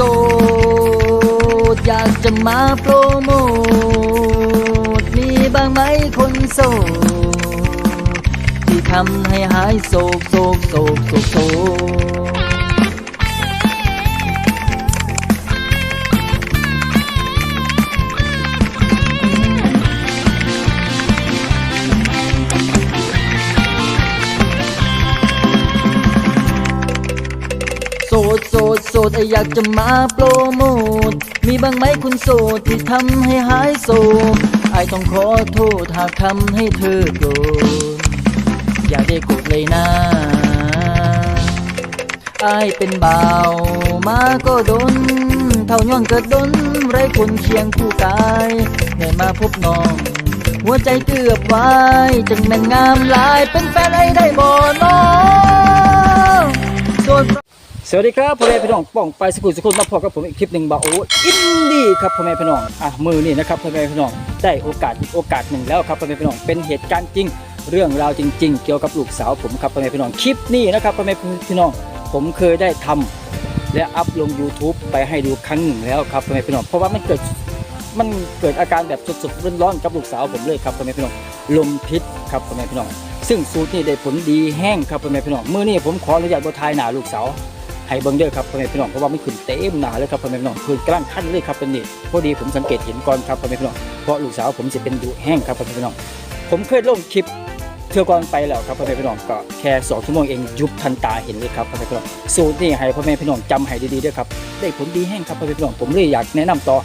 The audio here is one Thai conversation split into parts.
ด อยากจะมาโปรโมท มีบ้างไหมคนโสด ที่ทำให้หายโศกโศกโศกโศกโศกโสดโส โสดอยากจะมาโปรโมทมีบ้างไหมคุณโสดที่ทำให้หายโศกไอต้องขอโทษหากทำให้เธอโกรธอย่าได้โกรธเลยนะไอเป็นบ่าวมาก็ดน เท่าย้อนเกิดดน ไรคนเคียงคู่กายได้มาพบน้อง หัวใจเกือบวายจึงแม่นงามลายเป็นแฟนไอได้บ่น้องส่วน สวัสดีครับพ่อแม่พี่น้องป้องไปสกุลสกุลมาพบกับผมอีกคลิปหนึ่งบ่าวโอ้อินดี้ครับพ่อแม่พี่น้องอะมือนี่นะครับพ่อแม่พี่น้องได้โอกาสอีกโอกาสหนึ่งแล้วครับพ่อแม่พี่น้องเป็นเหตุการณ์จริง เรื่องราวจริง ๆ เกี่ยวกับลูกสาวผมครับพ่อแม่พี่น้องคลิปนี้นะครับพ่อแม่พี่น้องผมเคยได้ทำและอัพลง YouTube ไปให้ดูครั้งหนึ่งแล้วครับพ่อแม่พี่น้องเพราะว่ามันเกิดมันเกิดอาการแบบสดๆร้อนๆกับลูกสาวผมเลยครับพ่อแม่พี่น้องลมพิษครับพ่อแม่พี่น้องซึ่งสูตรนี้ได้ผลดีแห้งครับพ่อแม่พี่น้องมือนี้ผมขออนุญาตบทายหนาลูกสาว ให้เบิ่งเด้อครับพ่อแม่พี่น้องเพราะว่ามันขึ้นเต็มหนาเลยครับพ่อแม่พี่น้องคือกลางขั้นเลยครับเป็นนี่พอดีผมสังเกตเห็นก่อนครับพ่อแม่พี่น้องเพราะลูกสาวผมจะเป็นดุแห้งครับพ่อแม่พี่น้องผมเคยลงคลิปเทื่อก่อนไปแล้วครับพ่อแม่พี่น้องก็แค่สองชั่วโมงเองยุบทันตาเห็นเลยครับพ่อแม่พี่น้องสูตรนี่ให้พ่อแม่พี่น้องจำให้ดีๆด้วยครับได้ผลดีแห้งครับพ่อแม่พี่น้องผมเลยอยากแนะนำต่อ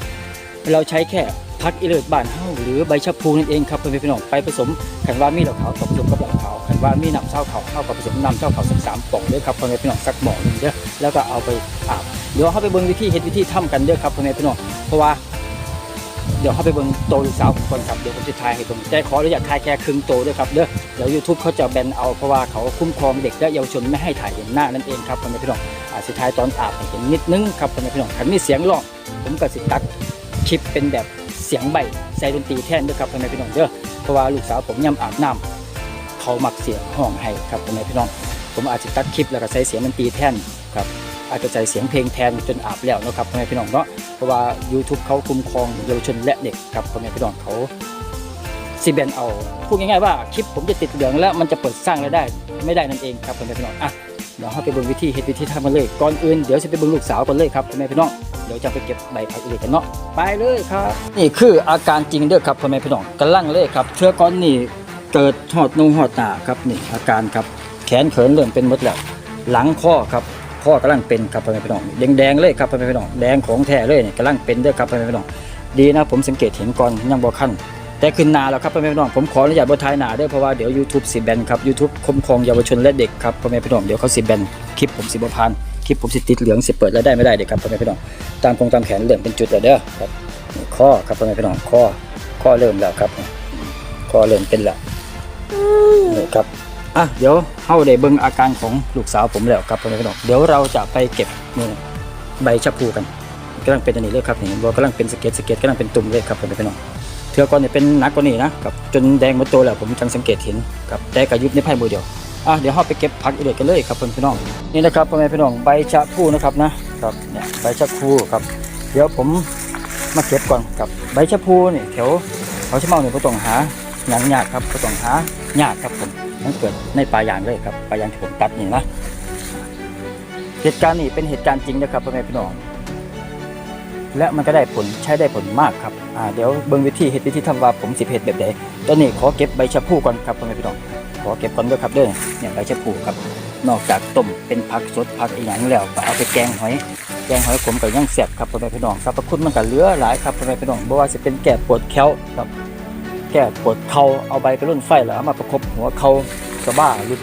เราใช้แค่ พักอิเลิศบ้านเฮาหรือใบชะพูนั่นเองครับพ่อแม่พี่น้องไปผสมขันว่ามีเหล้าขาวกับผสมกับเหล้าขาวขันว่ามีน้ำเช้าขาวเข้ากับผสมน้ำเช้าขาวสักสามป่องเด้อครับพ่อแม่พี่น้องสักหม้อหนึงเด้อแล้วก็เอาไปอาบเดี๋ยวเขาไปเบิ่งวิธีเฮ็ดวิธีทำกันเด้อครับพ่อแม่พี่น้องเพราะว่าเดี๋ยวเขาไปเบิ่งโตลูกสาวผมก่อนครับเดี๋ยวผมจะถ่ายให้เบิ่งแต่ขออนุญาตถ่ายแค่ครึ่งโตด้วยครับเด้อเดี๋ยว YouTube เขาจะแบนเอาเพราะว่าเขาคุ้มครองเด็กและเยาวชนไม่ให้ถ่ายเห็นหน้านั่นเองครับพ่อแม่พี่น้องอาจจะถ่ายตอนอาบให้เห็นนิดนึงครับพ่อแม่พี่น้องคันมีเสียงร้องผมก็สิตัดคลิปเป็นแบบ เสียงใบใส่ดนตรีแทนด้วยครับพ่อแม่พี่น้องเด้อเพราะว่าลูกสาวผมย่ำอาบน้ำเขามักเสียงห้องให้ครับพ่อแม่พี่น้อง ผมอาจจะตัดคลิปแล้วก็ใส่เสียงดนตรีแทนครับอาจจะใส่เสียงเพลงแทนจนอาบแล้วนะครับพ่อแม่พี่น้องเนาะเพราะว่า YouTube เขาคุ้มครองเยาวชนและเด็กครับพ่อแม่พี่น้องเขาซีเบนเอาพูดง่ายๆว่าคลิปผมจะติดเหลืองแล้วมันจะเปิดสร้างรายได้ไม่ได้นั่นเองครับพ่อแม่พี่น้องอะ เดี๋ยวเราไปเบิ่งวิธีเฮ็ดวิธีทำกันเลยก่อนอื่นเดี๋ยวจะไปเบิ่งลูกสาวกันเลยครับพ่อแม่พี่น้องเดี๋ยวจะไปเก็บใบผักอีกกันเนาะไปเลยครับ นี่คืออาการจริงเด้อครับพ่อแม่พี่น้องกำลังเลยครับเทื่อก้อนนี่เกิดหอดนงหอดหนาครับนี่อาการครับแขนเขินเริ่มเป็นหมดแล้วหลังข้อครับข้อกำลังเป็นครับพ่อแม่พี่น้องแดงแดงเลยครับพ่อแม่พี่น้องแดงของแท้เลยเนี่ยกำลังเป็นเด้อครับพ่อแม่พี่น้องดีนะผมสังเกตเห็นก่อนยังบ่ขั้น แต่ขึ้นหนาแล้วครับพ่อแม่พี่น้องผมขออนุญาตบ่ทายหนาด้อเพราะว่าเดี๋ยว YouTube สิแบนครับ YouTube คุ้มครองเยาวชนและเด็กครับพ่อแม่พี่น้องเดี๋ยวเขาสิแบนคลิปผมสิบ่ผ่านคลิปผมสิติดเหลืองสิเปิดแล้วได้ไม่ได้เด็กครับพ่อแม่พี่น้องตามคงตามแขนเริ่มเป็นจุดแล้วเด้อครับข้อครับพ่อแม่พี่น้องข้อข้อเริ่มแล้วครับข้อเริ่มเป็นแล้วนี่ครับอะเดี๋ยวเฮาได้เบิ่งอาการของลูกสาวผมแล้วครับพ่อแม่พี่น้องเดี๋ยวเราจะไปเก็บนี่ใบชะพูกันกำลังเป็นอันนี้เลยครับนี่บ่กำลังเป็นสเก็ดสเก็ดกำลังเป็นตุ่มเลยครับพ่อแม่พี่น้อง เทือก่อนนี่เป็นหนักกว่านี้นะครับจนแดงหมดตัวแล้วผมจังสังเกตเห็นครับแต่ก็ยุบในไพ่มือเดียวอะเดี๋ยวเฮาไปเก็บผักอีเด็ดกันเลยครับพ่อแม่พี่น้องนี่นะครับพ่อแม่พี่น้องใบชะพูนะครับนะครับเนี่ยใบชะพูครับ เดี๋ยวผมมาเก็บก่อนครับใบชะพูนี่แถวเขาชะเมาเนี่ยบ่ต้องหาหยังยากครับบ่ต้องหาหยากครับผมมันเกิดในป่ายางเลยครับป่ายางที่ผมตัดนี่นะเหตุการณ์นี้เป็นเหตุการณ์จริงนะครับพ่อแม่พี่น้อง และมันก็ได้ผลใช้ได้ผลมากครับอ่าเดี๋ยวเบิ่งวิธีเฮ็ดวิธีทำว่าผมสิเฮ็ดแบบใดตอนนี้ขอเก็บใบชะพูก่อนครับพ่อแม่พี่น้องขอเก็บก่อนด้วยครับเด้อเนี่ยใบชะพูครับ นอกจากต้มเป็นผักสดผักอีหยังแล้วก็เอาไปแกงหอยแกงหอยผมก็ยังแซ่บครับพ่อแม่พี่น้องสรรพคุณมันก็เหลือหลายครับพ่อแม่พี่น้องบ่ว่าสิเป็นแก้ปวดแข้วครับแก้ปวดเข่าเอาใบไปรุ่นไฟแล้วเอามาประคบหัวเข่าสะบ้าหรือ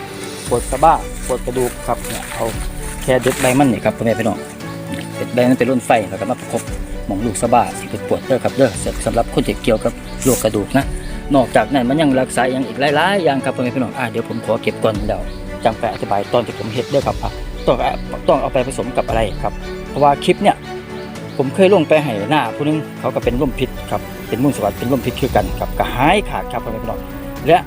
ปวดสะบ้าปวดกระดูกครับเนี่ยเอาแค่เด็ดใบมันนี่ครับพ่อแม่พี่น้องเด็ดใบมันเป็นรุ่นไฟแล้วก็มาประคบ หมองลูกสะบ้าสิปวดปวดเด้อครับเด้อสำหรับคนที่เกี่ยวกับโรคกระดูกนะนอกจากนั้นมันยังรักษาอย่างอีกหลายๆอย่างครับพ่อแม่พี่น้องอะเดี๋ยวผมขอเก็บก่อนเดี๋ยวจังไปอธิบายตอนที่ผมเฮ็ดเด้อครับอะต้องต้องเอาไปผสมกับอะไรครับ เพราะว่าคลิปเนี่ยผมเคยลงไปให้หน้าผู้นึงเขาก็เป็นร่มพิษครับเป็นมุ่นสวัสดิ์เป็นร่มพิษคือกันครับก็หายขาดครับพ่อแม่พี่น้องและ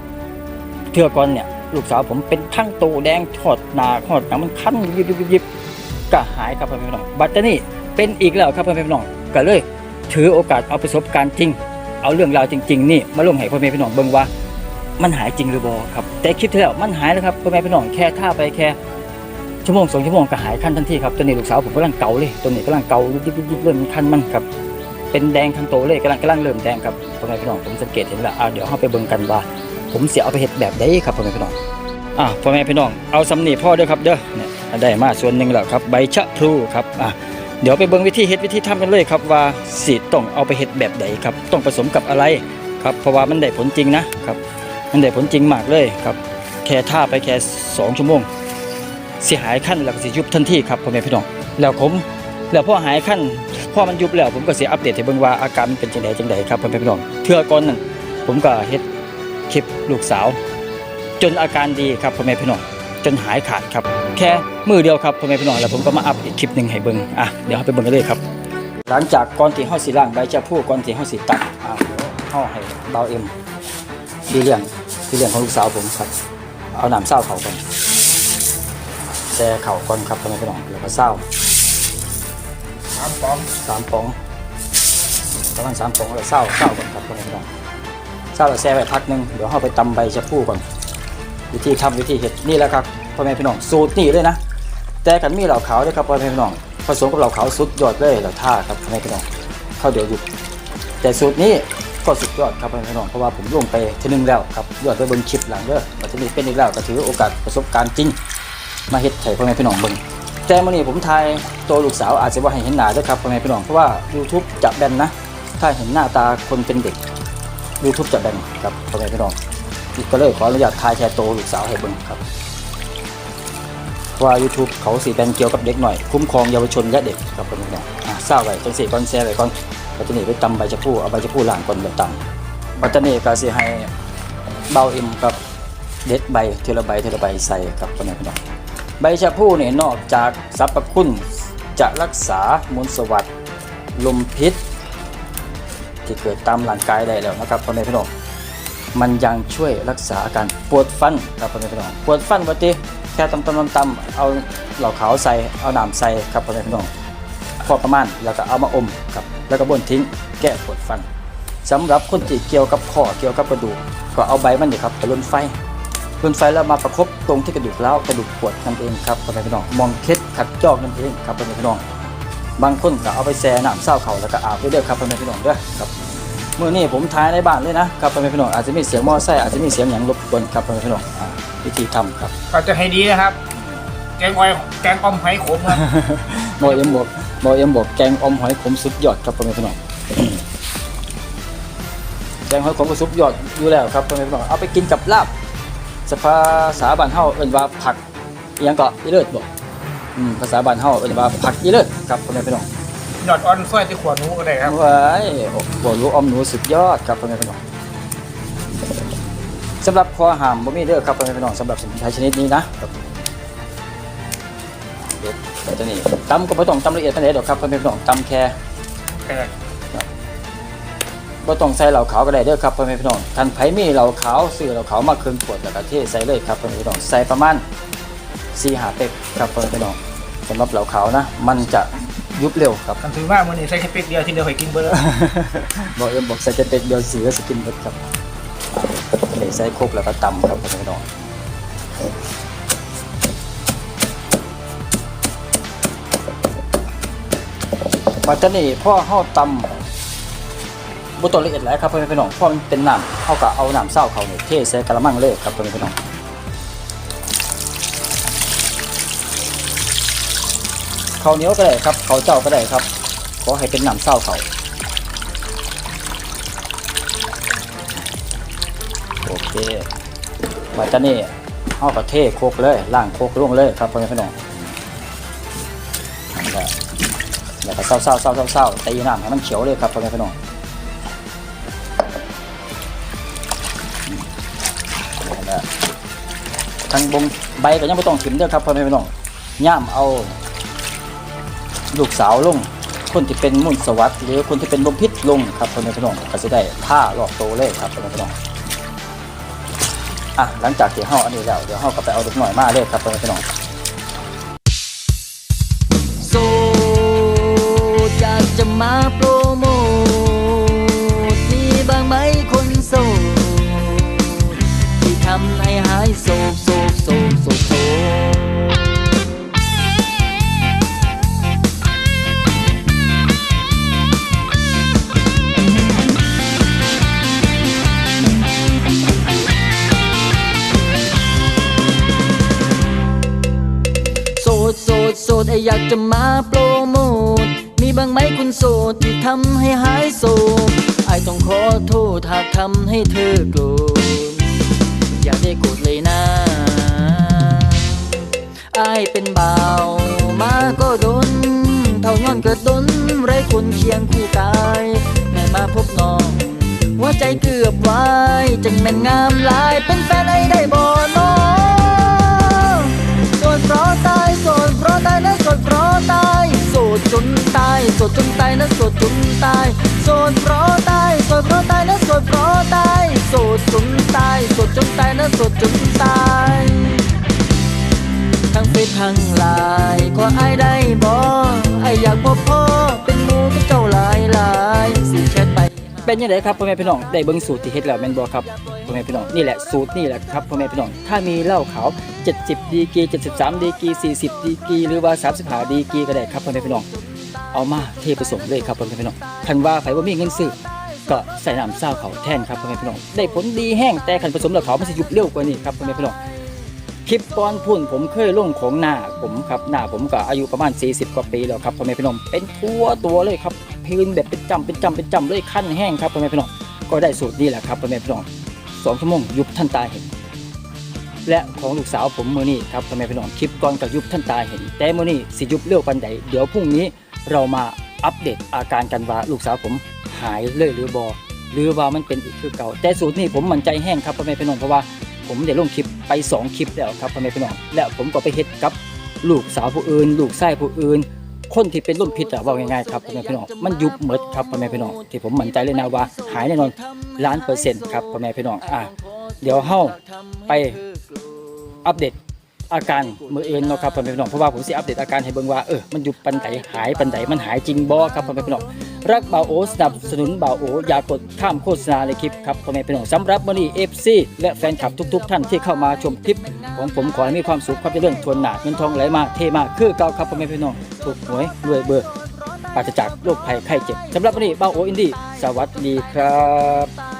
เทือกอนเนี่ยลูกสาวผมเป็นทั้งโตแดงทอดหนาทอดหนังมันคันยิบยิบยิบยิบก็หายครับพ่อแม่พี่น้องบัดนี้เป็นอีกแล้วครับพ่อแม่พี่น้อง ก็เลย ถือโอกาสเอาประสบการณ์จริง เอาเรื่องราวจริง ๆ นี่มาลงให้พ่อแม่พี่น้องเบิ่งว่า มันหายจริงหรือบ่ครับ แต่คลิปที่แล้วมันหายแล้วครับพ่อแม่พี่น้องแค่ท่าไปแค่ชั่วโมงสองชั่วโมงก็หายขั้นทันทีครับตอนนี้ลูกสาวผมกำลังเกาเลยตัวนี้กำลังเกายุบยุบยุบเริ่มคันมันครับเป็นแดงทั้งโตวเลยกำลังกำลังเริ่มแดงครับพ่อแม่พี่น้องผมสังเกตเห็นแล้วอ่าเดี๋ยวเราไปเบิ่งกันว่า ผมเสียเอาไปเห็ดแบบใดครับพ่อแม่พี่น้องอ่าพ่อแม่พี่น้องเอาสำนีพ่อเด้อครับเด้อเนี่ยได้มาส่วนหนึ่งแล้วครับใบชะพลูครับอ่า เดี๋ยวไปเบิ่งวิธีเฮ็ดวิธีทำกันเลยครับว่าสิต้องเอาไปเฮ็ดแบบใดครับต้องผสมกับอะไรครับเพราะว่ามันได้ผลจริงนะครับมันได้ผลจริงมากเลยครับแค่ท่าไปแค่2ชั่วโมงสิหายขั้นแล้วก็สิยุบทันทีครับพ่อแม่พี่น้องแล้วผมแล้วพอหายขั้นพอมันยุบแล้วผมก็สิอัปเดตให้เบิ่งว่าอาการมันเป็นจังไดจังไดครับพ่อแม่พี่น้องเทื่อก่อนนั้นผมก็เฮ็ดคลิปลูกสาว จนอาการดีครับพ่อแม่พี่น้อง จนหายขาดครับ แค่มือเดียวครับพ่อแม่พี่น้องแล้วผมก็มาอัพอีกคลิปหนึ่งให้เบิ่งอะเดี๋ยวเราไปเบิ่งกันเลยครับ หลังจากก่อนที่เฮาสิล้างใบชะพูก่อนที่เฮาสิตัดอ่าเดี๋ยวเฮาให้เบาเอ็มที่เลี้ยงที่เลี้ยงของลูกสาวผมครับ เอาน้ำเศร้าเขาก่อนแช่เข่าก่อนครับพ่อแม่พี่น้องแล้วก็เศร้าสามปองสามปองประมาณสามปองแล้วเศร้าเศร้าก่อนครับพ่อแม่พี่น้องเศร้าแล้วแช่ไว้พักหนึงเดี๋ยวเฮาไปตำใบชะพูก่อน วิธีทำวิธีเห็ดนี่แหละครับพ่อแม่พี่น้องสูตรนี่เลยนะ แต่กันมีเหล่าขาวด้วยครับพ่อแม่พี่น้องผสมกับเหล่าขาวสุดยอดเลยเหล่าท่าครับพ่อแม่พี่น้องเข้าเดี๋ยวหยุดแต่สูตรนี้ก็สุดยอดครับพ่อแม่พี่น้องเพราะว่าผมลงไปทีนึงแล้วครับยอดไปบิ่งคลิปหลังเด้อมาที่นี่เป็นอีกแล้วก็ถือโอกาสประสบการณ์จริง มาเฮ็ดให้พ่อแม่พี่น้องเบิ่งแต่มื่อนี้ผมถ่ายตัวลูกสาวอาจจะว่าให้เห็นหน้าด้วยครับพ่อแม่พี่น้องเพราะว่า YouTube จะแบนนะ ถ้าเห็นหน้าตาคนเป็นเด็ก YouTube จะแบนครับพ่อแม่พี่น้อง ก็เลยขออนุญาตทายแชร์โตลูกสาวให้เบิ่งครับ ว่า YouTube เขาสีแบนเกี่ยวกับเด็กหน่อยคุ้มครองเยาวชนและเด็กครับผมเนี่ยอะเศร้าไว้จังสีก่อนแซ่ไว้ก่อนปัตตานีไปตำใบชะพูเอาใบชะพูล้างก่อนแล้วตำปัตตานีก็สิให้เบาเอ็มกับเด็ดใบเทละใบเทละใบใส่ครับพ่อแม่พี่น้องใบชะพูเนี่ยนอกจากสรรพคุณจะรักษามลสวัสดิ์ลมพิษ ที่เกิดตามร่างกายได้แล้วนะครับพ่อแม่พี่น้อง มันยังช่วยรักษาอาการปวดฟันครับพ่อแม่พี่น้องปวดฟันวัติแค่ตำตำตำตำเอาเหล่าขาวใส่เอาน้ำใส่ครับพ่อแม่พี่น้องพอประมาณแล้วก็เอามาอมครับแล้วก็บนทิ้งแก้ปวดฟันสำหรับคนที่เกี่ยวกับข้อเกี่ยวกับกระดูกก็เอาใบมันนี่ครับไปลนไฟลนไฟแล้วมาประคบตรงที่กระดูกแล้วกระดูกปวดนั่นเองครับพ่อแม่พี่น้องมองเคล็ดขัดจอกนั่นเองครับพ่อแม่พี่น้องบางคนก็เอาไปแช่น้ำเศร้าเขาแล้วก็อาบไปเด้อครับพ่อแม่พี่น้องเด้อครับ มื่อนี้ผมถ่ายในบ้านเลยนะครับพ่อแม่พี่น้องอาจจะมีเสียงมอไซค์อาจจะมีเสียงอย่างรบกวนครับพ่อแม่พี่น้องอ่าวิธีทำครับ ก็จะให้ดีนะครับ แกงออยแกงอมหอยขมครับ บอเอ็มบอกบอเอ็มบอกแกงอมหอยขมสุดยอดครับพ่อแม่พี่น้องแกงหอยขมก็สุดยอดอยู่แล้วครับพ่อแม่พี่น้องเอาไปกินกับลาบสภาษาบ้านเฮาเอิ้นว่าผักอิหยังก็อีเลิศบอกอืมภาษาบ้านเฮาเอิ้นว่าผักอีเลิศครับพ่อแม่พี่น้อง หยอดออนซอยที่ขวดหนูก็ได้ครับว้ายโอ้โหรู้ออมหนูสุดยอดครับพ่อแม่พี่น้องสำหรับคอหามบ่มีเด้อครับพ่อแม่พี่น้องสำหรับสมุนไพรชนิดนี้นะครับเด็ดแต่ตัวนี้ตำก็บ่ต้องตำละเอียดปานใดดอกครับพ่อแม่พี่น้องตำแค่แต่บ่ต้องใส่เหล้าขาวก็ได้เด้อครับพ่อแม่พี่น้องท่านไผมีเหล้าขาวซื้อเหล้าขาวมาครึ่งขวดแล้วก็เทใส่เลยครับพ่อแม่พี่น้องใส่ประมาณ4-5เป๊กครับพ่อแม่พี่น้องสำหรับเหล้าขาวนะ มันจะ ยุบเร็วครับกันถือว่ามันนี่ใช้แค่เป๊กเดียวที่เดียวให้กินเบอร์บอกเอ็มบอกใส่จะเป็นเดียวสีก็สกินเบิดครับนี่ใส่โคกแล้วก็ตำครับพี่น้องมาจะนี่พ่อเฮาตำบุตรละเอียดหลายครับพี่น้องพ่อมันเป็นน้ำเฮาก็เอาน้ำเศร้าเขาเนี่ยเทใส่กระมังเลยครับพี่น้อง ข้าวเหนียวก็ได้ครับข้าวเจ้าก็ได้ครับ ขอให้เป็นน้ำเศร้าเขาโอเคมาจะนี่เอากระเทโคกเลยล่างโคกลงเลยครับพ่อแม่พี่น้องนั่นแล้วก็เศร้าเศร้าเศร้าเศร้าเศร้าตีน้ำให้มันเขียวเลยครับพ่อแม่พี่น้องทั้งบงใบก็ยังไม่ต้องขึ้นเด้อครับพ่อแม่พี่น้องย่ามเอา ลูกสาวลง คนที่เป็นมุ่นสวัสดิ์หรือคนที่เป็นลมพิษลงครับพ่อแม่พี่น้องก็จะได้ท่าหลอกโตเลยครับพ่อแม่พี่น้องอะหลังจากที่เฮาอันนี้แล้วเดี๋ยวเฮาก็ไปเอาเด็กหน่อยมาเลยครับพ่อแม่พี่น้องโซจะมาโปรโม ดโสดอยากจะมาโปรโมทมีบ้างไหมคุณโสดที่ทำให้หายโศกไอต้องขอโทษหากทำให้เธอโกรธอย่าได้โกรธเลยนะไอเป็นบ่าวมาก็ดนเท่าย้อนกิดดนไรคนเคียงคู่กายแม่มาพบน้องหัวใจเกือบวายจังแม่นงามลายเป็นแฟนไอได้บ่น้ ดจนตายโสดจนตายนะโสดจนตายโสดเพราะตายโสดเพราะตายนะโสดเพราะตายโสดจนตายโสดจนตายนะโสดจนตายทั้งเฟซทั้งไลน์ก็ไอ้ได้บ่ไอ้อยากพบพ่อ เป็นยังไงครับพ่อแม่พี่น้องได้เบิ่งสูตรที่เฮ็ดแล้วแม่นบ่ครับพ่อแม่พี่น้องนี่แหละสูตรนี่แหละครับพ่อแม่พี่น้องถ้ามีเหล้าขาว 70 ดีกี 73 ดีกี 40 ดีกี หรือว่า 35 ดีกีก็ได้ครับพ่อแม่พี่น้องเอามาเทผสมเลยครับพ่อแม่พี่น้องคันว่าไผบ่มีเงินซื้อก็ใส่น้ำซาวเขาแทนครับพ่อแม่พี่น้องได้ผลดีแห้งแต่คันผสมแล้วเขามันสิยุบเร็วกว่านี้ครับพ่อแม่พี่น้องคลิปตอนพุ่นผมเคยลงของหน้าผมครับหน้าผมก็อายุประมาณ 40 กว่าปีแล้วครับพ่อแม่พี่น้องเป็นทั่วตัวเลยครับ พื้นแบบเป็นจำเป็นจำเป็นจำเลยขั้นแห้งครับพ่อแม่พี่น้องก็ได้สูตรนี้แหละครับพ่อแม่พี่น้องสองชั่วโมงยุบท่านตาเห็น และของลูกสาวผมมือนี้ครับพ่อแม่พี่น้องคลิปก่อนกับยุบท่านตาเห็น แต่มือนี้สิยุบเร็วปันใดเดี๋ยวพรุ่งนี้เรามาอัปเดตอาการกันว่าลูกสาวผมหายเลยหรือบอหรือว่ามันเป็นอีกคือเก่า แต่สูตรนี้ผมมั่นใจแห้งครับพ่อแม่พี่น้องเพราะว่าผมได้ลงคลิปไปสองคลิปแล้วครับพ่อแม่พี่น้องและผมก็ไปเฮ็ดกับลูกสาวผู้อื่น ลูกชายผู้อื่น คนที่เป็นร่มพิษอะว่าง่ายๆครับพ่อแม่พี่น้องมันยุบหมดครับพ่อแม่พี่น้องที่ผมมั่นใจเลยนะว่า หายแน่นอนล้านเปอร์เซ็นต์ครับพ่อแม่พี่น้องอะเดี๋ยวเฮาไปอัปเดต อาการมืออื่นเนาะครับพ่อแม่พี่น้องเพราะว่าผมสิอัปเดตอาการให้เบิ่งว่าเออมันอยู่ปันไดหายปันไดมันหายจริงบ่ครับพ่อแม่พี่น้องรักบ่าวโอสนับสนุนบ่าวโออย่ากดข้ามโฆษณาในคลิปครับพ่อแม่พี่น้องสำหรับมื้อนี้ FC และแฟนคลับทุก ๆ ท่านที่เข้ามาชมคลิป ของผมขอให้มีความสุขความเจริญทวนหนาเงินทองไหลมาเทมาคือเก่าครับพ่อแม่พี่น้องถูกหวยรวยเบอร์ปราศจากโรคภัยไข้เจ็บสำหรับวันนี้บ่าวโออินดี้สวัสดีครับ